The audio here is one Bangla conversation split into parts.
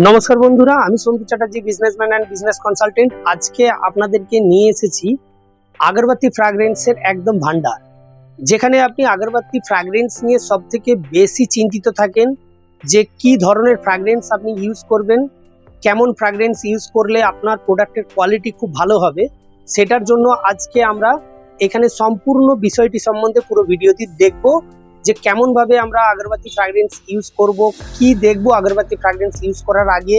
নমস্কার বন্ধুরা, আমি Santu Chatterjee businessman and business consultant আজকে আপনাদেরকে নিয়ে এসেছি আগরবাতি ফ্র্যাগ্রেন্সের একদম ভান্ডার যেখানে আপনি আগরবাতি ফ্র্যাগ্রেন্স নিয়ে সব থেকে বেশি চিন্তিত থাকেন, যে কি ধরনের ফ্র্যাগ্রেন্স আপনি ইউজ করবেন, কেমন ফ্র্যাগ্রেন্স ইউজ করলে আপনার প্রোডাক্টের কোয়ালিটি খুব ভালো হবে, সেটার জন্য আজকে আমরা এখানে সম্পূর্ণ বিষয়টি সম্বন্ধে পুরো ভিডিওটি দেখব। যে কেমন ভাবে আমরা আগরবাতি ফ্র্যাগরেন্স ইউজ করব, কি দেখব আগরবাতি ফ্র্যাগরেন্স ইউজ করার আগে,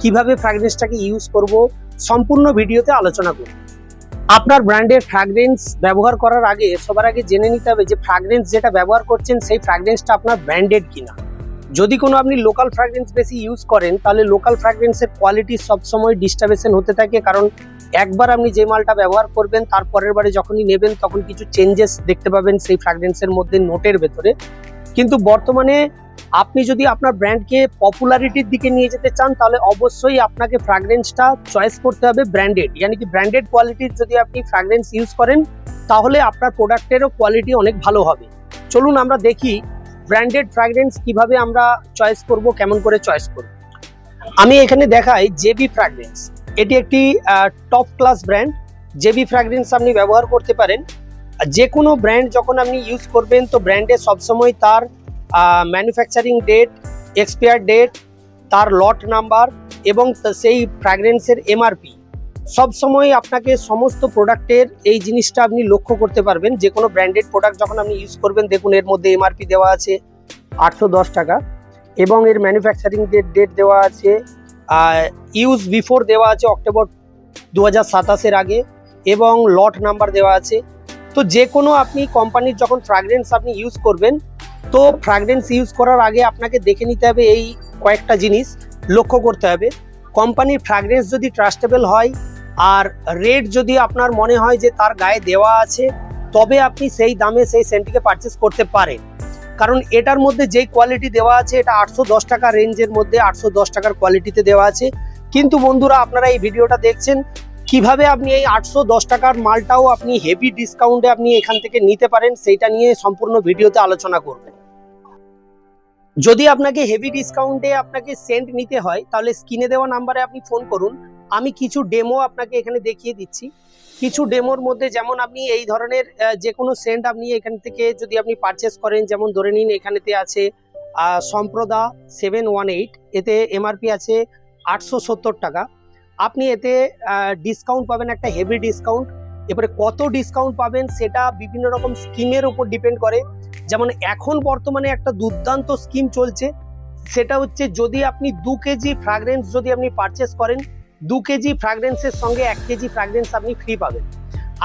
কীভাবে ফ্র্যাগরেন্সটাকে ইউজ করব, সম্পূর্ণ ভিডিওতে আলোচনা করব। আপনার ব্র্যান্ডের ফ্র্যাগরেন্স ব্যবহার করার আগে, সবার আগে জেনে নিতে হবে যে ফ্র্যাগরেন্স যেটা ব্যবহার করছেন, সেই ফ্র্যাগরেন্সটা আপনার ব্র্যান্ডেড কিনা। যদি কোনো আপনি লোকাল ফ্র্যাগরেন্স বেশি ইউজ করেন, তাহলে লোকাল ফ্র্যাগরেন্সের কোয়ালিটি সবসময় ডিস্টার্বেশন হতে থাকে, কারণ একবার আপনি যে মালটা ব্যবহার করবেন, তার পরের বারে যখনই নেবেন, তখন কিছু চেঞ্জেস দেখতে পাবেন সেই ফ্র্যাগরেন্সের মধ্যে নোটের ভেতরে। কিন্তু বর্তমানে আপনি যদি আপনার ব্র্যান্ডকে পপুলারিটির দিকে নিয়ে যেতে চান, তাহলে অবশ্যই আপনাকে ফ্র্যাগরেন্সটা চয়েস করতে হবে ব্র্যান্ডেড ইয়ানি কি ব্র্যান্ডেড কোয়ালিটির যদি আপনি ফ্র্যাগরেন্স ইউজ করেন, তাহলে আপনার প্রোডাক্টেরও কোয়ালিটি অনেক ভালো হবে। চলুন আমরা দেখি ব্র্যান্ডেড ফ্র্যাগরেন্স কীভাবে আমরা চয়েস করব, কেমন করে চয়েস করব। আমি এখানে দেখাই জেবি ফ্র্যাগ্রেন্স এটি একটি top class brand JB fragrance আপনি ব্যবহার করতে পারেন। যে কোনো ব্র্যান্ড যখন আপনি ইউজ করবেন, তো ব্র্যান্ডে সবসময় তার ম্যানুফ্যাকচারিং ডেট এক্সপায়ার ডেট তার লট নাম্বার এবং সেই ফ্র্যাগরেন্সের এমআরপি সবসময় আপনাকে সমস্ত প্রোডাক্টের এই জিনিসটা আপনি লক্ষ্য করতে পারবেন। যে কোনো ব্র্যান্ডেড প্রোডাক্ট যখন আপনি ইউজ করবেন, দেখুন এর মধ্যে এমআরপি দেওয়া আছে আটশো দশ টাকা এবং এর ম্যানুফ্যাকচারিং ডেট ডেট দেওয়া আছে ইউজ বিফোর দেওয়া আছে অক্টোবর দু হাজার আগে এবং লট নাম্বার দেওয়া আছে। তো যে কোনো আপনি কোম্পানির যখন ফ্র্যাগ্রেন্স আপনি ইউজ করবেন, তো ফ্র্যাগ্রেন্স ইউজ করার আগে আপনাকে দেখে নিতে হবে এই কয়েকটা জিনিস, লক্ষ্য করতে হবে। কোম্পানির ফ্র্যাগ্রেন্স যদি ট্রাস্টেবল হয় আর রেট যদি আপনার মনে হয় যে তার গায়ে দেওয়া আছে, তবে আপনি সেই দামে সেই সেন্টটিকে পারচেস করতে পারেন। কারণ এটার মধ্যে যেই কোয়ালিটি দেওয়া আছে, এটা আটশো দশ টাকা রেঞ্জের মধ্যে আটশো দশ টাকার কোয়ালিটিতে দেওয়া আছে। কিন্তু বন্ধুরা, আপনারা এই ভিডিওটা দেখছেন, কীভাবে আপনি এই আটশো দশ টাকার মালটাও আপনি হেভি ডিসকাউন্টে আপনি এখান থেকে নিতে পারেন, সেইটা নিয়ে সম্পূর্ণ ভিডিওতে আলোচনা করবেন যদি আপনাকে হেভি ডিসকাউন্টে আপনাকে সেন্ট নিতে হয়, তাহলে স্ক্রিনে দেওয়া নাম্বারে আপনি ফোন করুন। আমি কিছু ডেমো আপনাকে এখানে দেখিয়ে দিচ্ছি। কিছু ডেমোর মধ্যে যেমন আপনি এই ধরনের যে কোনো সেন্ট আপনি এখান থেকে যদি আপনি পারচেস করেন, যেমন ধরে নিন এখানেতে আছে সম্প্রদা সেভেন ওয়ান এইট এতে এমআরপি আছে আটশো সত্তর টাকা। আপনি এতে ডিসকাউন্ট পাবেন একটা হেভি ডিসকাউন্ট এবারে কত ডিসকাউন্ট পাবেন সেটা বিভিন্ন রকম স্কিমের উপর ডিপেন্ড করে। যেমন এখন বর্তমানে একটা দুর্দান্ত স্কিম চলছে। সেটা হচ্ছে যদি আপনি দু কেজি ফ্র্যাগ্রেন্স যদি আপনি পারচেস করেন দু কেজি ফ্র্যাগ্রেন্সের সঙ্গে এক কেজি ফ্র্যাগ্রেন্স আপনি ফ্রি পাবেন।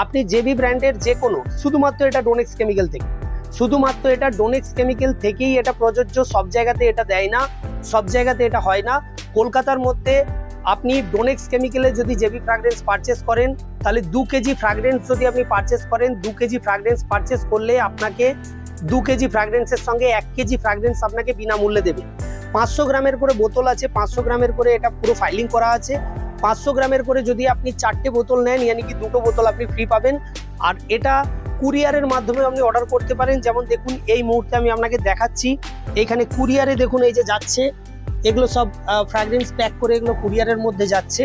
আপনি জেবি ব্র্যান্ডের যে কোনো, শুধুমাত্র এটা ডোনেক্স কেমিক্যাল থেকে। শুধুমাত্র এটা ডোনেক্স কেমিক্যাল থেকেই এটা প্রযোজ্য, সব জায়গাতে এটা দেয় না, সব জায়গাতে এটা হয় না। কলকাতার মধ্যে আপনি ডোনেক্স কেমিক্যালে যদি জেবি ফ্র্যাগ্রেন্স পারচেস করেন, তাহলে দু কেজি ফ্র্যাগ্রেন্স যদি আপনি পারচেস করেন, দু কেজি ফ্র্যাগ্রেন্স পারচেস করলে আপনাকে দু কেজি ফ্র্যাগ্রেন্সের সঙ্গে এক কেজি ফ্র্যাগ্রেন্স আপনাকে বিনামূল্যে দেবে। পাঁচশো গ্রামের করে বোতল আছে, পাঁচশো গ্রামের করে এটা পুরো ফাইলিং করা আছে। পাঁচশো গ্রামের করে যদি আপনি চারটে বোতল নেন, ইয়ানি কি দুটো বোতল আপনি ফ্রি পাবেন? আর এটা কুরিয়ারের মাধ্যমে আপনি অর্ডার করতে পারেন। যেমন দেখুন, এই মুহূর্তে আমি আপনাকে দেখাচ্ছি। এখানে কুরিয়ারে দেখুন, এই যে যাচ্ছে, এগুলো সব ফ্র্যাগ্রেন্স প্যাক করে এগুলো কুরিয়ারের মধ্যে যাচ্ছে।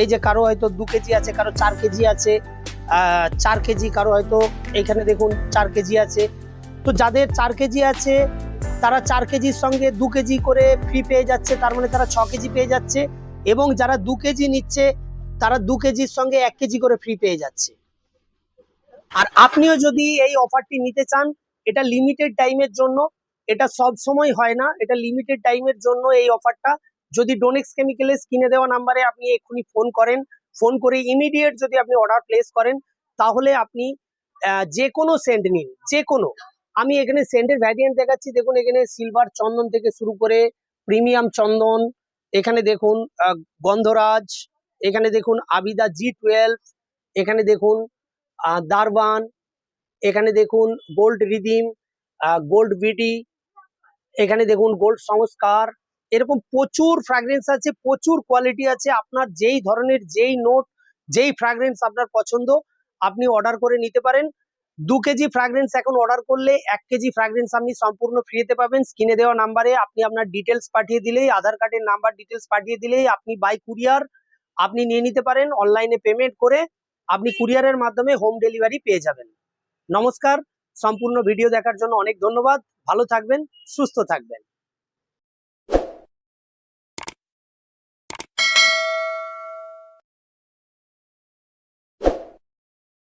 এই যে কারও হয়তো দু কেজি আছে, কারও চার কেজি আছে চার কেজি, কারও হয়তো এখানে দেখুন চার কেজি আছে। তো যাদের চার কেজি আছে, তারা চার কেজির সঙ্গে দু কেজি করে ফ্রি পেয়ে যাচ্ছে, তার মানে তারা ছ কেজি পেয়ে যাচ্ছে। এবং যারা দু কেজি নিচ্ছে, তারা দু কেজির সঙ্গে এক কেজি করে ফ্রি পেয়ে যাচ্ছে। আর আপনিও যদি এই অফারটি নিতে চান, এটা লিমিটেড টাইমের জন্য, এটা সব সময় হয় না, এটা লিমিটেড টাইমের জন্য এই অফারটা যদি ডোনেক্স কেমিক্যালের কিনে দেওয়া নাম্বারে আপনি এক্ষুনি ফোন করেন ফোন করে ইমিডিয়েট যদি আপনি অর্ডার প্লেস করেন, তাহলে আপনি যে কোনো সেন্ট নিন, যে কোনো। আমি এখানে সেন্টের ভ্যারিয়েন্ট দেখাচ্ছি, দেখুন এখানে সিলভার চন্দন থেকে শুরু করে প্রিমিয়াম চন্দন এখানে দেখুন গন্ধরাজ, এখানে দেখুন, আবিদা জি টুয়েলভ, এখানে দেখুন দারবান, এখানে দেখুন, গোল্ড রিদিম গোল্ড বিডি এখানে দেখুন, গোল্ড সংস্কার। এরকম প্রচুর ফ্র্যাগরেন্স আছে, প্রচুর কোয়ালিটি আছে। আপনার যেই ধরনের, যেই নোট যেই ফ্র্যাগরেন্স আপনার পছন্দ, আপনি অর্ডার করে নিতে পারেন। দু কেজি ফ্র্যাগরেন্স এখন অর্ডার করলে এক কেজি ফ্র্যাগরেন্স আপনি সম্পূর্ণ ফ্রিতে পাবেন। স্ক্রিনে দেওয়া নাম্বারে আপনি আপনার ডিটেলস পাঠিয়ে দিলেই, আধার কার্ডের নাম্বার ডিটেলস পাঠিয়ে দিলেই আপনি বাই কুরিয়ার আপনি নিয়ে নিতে পারেন। অনলাইনে পেমেন্ট করে আপনি কুরিয়ারের মাধ্যমে হোম ডেলিভারি পেয়ে যাবেন। নমস্কার, সম্পূর্ণ ভিডিও দেখার জন্য অনেক ধন্যবাদ। ভালো থাকবেন, সুস্থ থাকবেন।